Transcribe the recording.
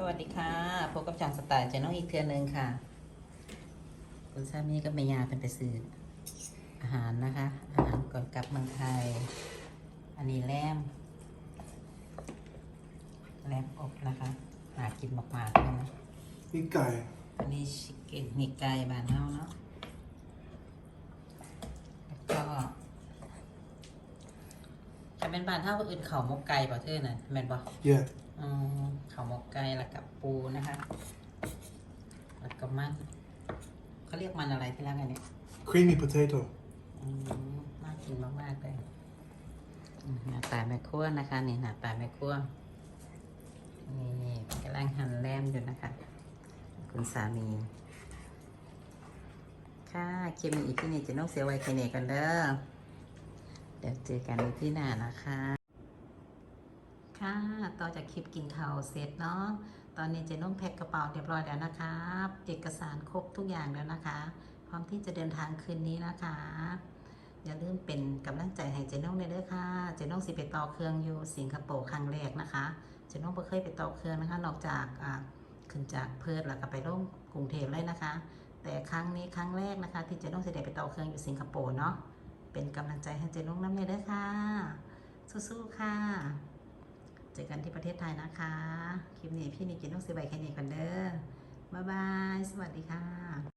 สวัสดีค่ะพบกับช่องสไตล์เจน้องอีกเทือนหนึ่งค่ะ คุณสามีกับเมียาเป็นไปซื้ออาหารนะคะ อาหารก่อนกลับเมืองไทย อันนี้แลมแลมอบนะคะหากินมากๆเลยนะนี่ไก่ อันนี้ชิคเก้นนี่ไก่บานเฮาเนาะแล้วก็จะเป็นบานเท่าอื่นเขาหมกไก่ป่ะเธอน่ะแม่นบ่เย่อืม ข้าวหมกไก่แล้วกับปูนะคะ แล้วก็มันเขาเรียกมันอะไรที่ร้านกันเนี่ย creamy potato อืมน่ากินมากๆเลยอืมหน้าตาแม่ครัวนะคะนี่หน้าตาแม่ครัวนี่กำลังหั่นแลมอยู่นะคะ คุณสามี ค่ะคลิปนี้อีพี่นี่จะน้องเสียไว้แค่นี้กันเด้อเดี๋ยวเจอกันในที่หน้านะคะ ค่ะ ต่อจากคลิปกินข้าวเสร็จเนาะ ตอนนี้เจนุ่มแพ็คกระเป๋าเรียบร้อยแล้วนะครับเอกสารครบทุกอย่างแล้วนะคะ พร้อมที่จะเดินทางคืนนี้นะคะ อย่าลืมเป็นกำลังใจให้เจนุ่มเลยเด้อค่ะ เจนุ่มสิไปต่อเครื่องอยู่สิงคโปร์ครั้งแรกนะคะ เจนุ่มไม่เคยไปต่อเครื่องนะคะ นอกจากขึ้นจากเพิร์ทแล้วก็ไปลงกรุงเทพเลยนะคะ แต่ครั้งนี้ครั้งแรกนะคะ ที่เจนุ่มสิได้ไปต่อเครื่องอยู่สิงคโปร์เนาะ เป็นกำลังใจให้เจนุ่มน้ำเลยเด้อค่ะ สู้ๆค่ะ จอกันที่ประเทศไทยนะคะ คลิปนี้พี่นิกินต้องซื้อใบแค่นี้ก่อนเด้อบ๊ายบาย สวัสดีค่ะ